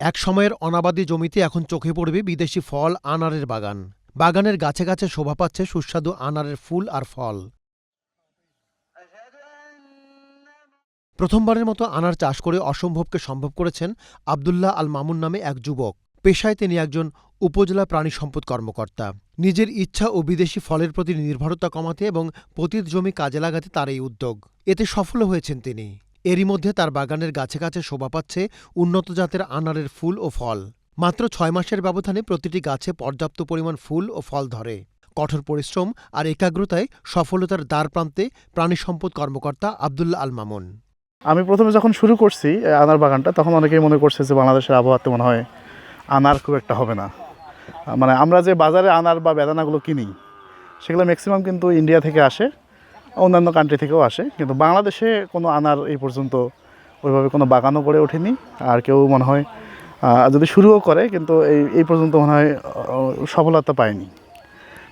এক সময়ের অনাবাদি জমিতে এখন চোখে পড়বে বিদেশি ফল আনারের বাগান। বাগানের গাছে গাছে শোভা পাচ্ছে সুস্বাদু আনারের ফুল আর ফল। প্রথমবারের মতো আনার চাষ করে অসম্ভবকে সম্ভব করেছেন আবদুল্লাহ আল মামুন নামে এক যুবক। পেশায় তিনি একজন উপজেলা প্রাণী সম্পদ কর্মকর্তা। নিজের ইচ্ছা ও বিদেশি ফলের প্রতি নির্ভরতা কমাতে এবং পতিত জমি কাজে লাগাতে তার এই উদ্যোগ। এতে সফল হয়েছেন তিনি। এরই মধ্যে তার বাগানের গাছে গাছে শোভা পাচ্ছে উন্নত জাতের আনারের ফুল ও ফল। মাত্র ছয় মাসের ব্যবধানে প্রতিটি গাছে পর্যাপ্ত পরিমাণ ফুল ও ফল ধরে। কঠোর পরিশ্রম আর একাগ্রতায় সফলতার দ্বার প্রান্তে প্রাণী সম্পদ কর্মকর্তা আবদুল্লাহ আল মামুন। আমি প্রথমে যখন শুরু করছি আনার বাগানটা, তখন অনেকেই মনে করছে যে বাংলাদেশের আবহাওয়াতে মনে হয় আনার খুব একটা হবে না। মানে আমরা যে বাজারে আনার বা বেদানাগুলো কিনি, সেগুলো ম্যাক্সিমাম কিন্তু ইন্ডিয়া থেকে আসে। অন্যান্য কান্ট্রি থেকেও আসে, কিন্তু বাংলাদেশে কোনো আনার এই পর্যন্ত ওইভাবে কোনো বাগানও গড়ে ওঠেনি। আর কেউ মনে হয় যদি শুরুও করে, কিন্তু এই এই পর্যন্ত মনে হয় সফলতা পায়নি।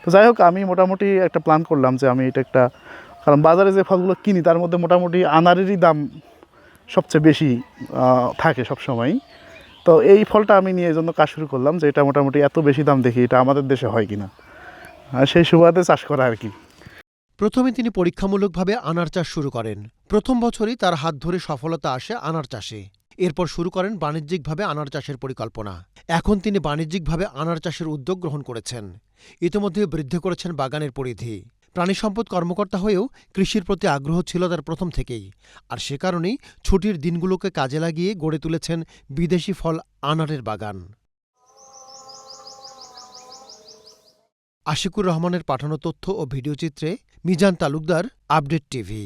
তো যাই হোক, আমি মোটামুটি একটা প্ল্যান করলাম যে আমি এটা একটা, কারণ বাজারে যে ফলগুলো কিনি, তার মধ্যে মোটামুটি আনারেরই দাম সবচেয়ে বেশি থাকে সবসময়ই তো এই ফলটা আমি নিয়ে এই জন্য কাজ শুরু করলাম যে এটা মোটামুটি এত বেশি দাম দেখি এটা আমাদের দেশে হয় কিনা। আর সেই সুবাদে চাষ করা আর কি। প্রথমে তিনি পরীক্ষামূলকভাবে আনার চাষ শুরু করেন। প্রথম বছরই তার হাত ধরে সফলতা আসে আনার চাষে। এরপর শুরু করেন বাণিজ্যিকভাবে আনার চাষের পরিকল্পনা। এখন তিনি বাণিজ্যিকভাবে আনার চাষের উদ্যোগ গ্রহণ করেছেন। ইতিমধ্যে বৃদ্ধি করেছেন বাগানের পরিধি। প্রাণী সম্পদ কর্মকর্তা হয়েও কৃষির প্রতি আগ্রহ ছিল তার প্রথম থেকেই। আর সে কারণেই ছুটির দিনগুলোকে কাজে লাগিয়ে গড়ে তুলেছেন বিদেশি ফল আনারের বাগান। আশিকুর রহমানের পাঠানো তথ্য ও ভিডিওচিত্রে মিজান তালুকদার আপডেট টিভি।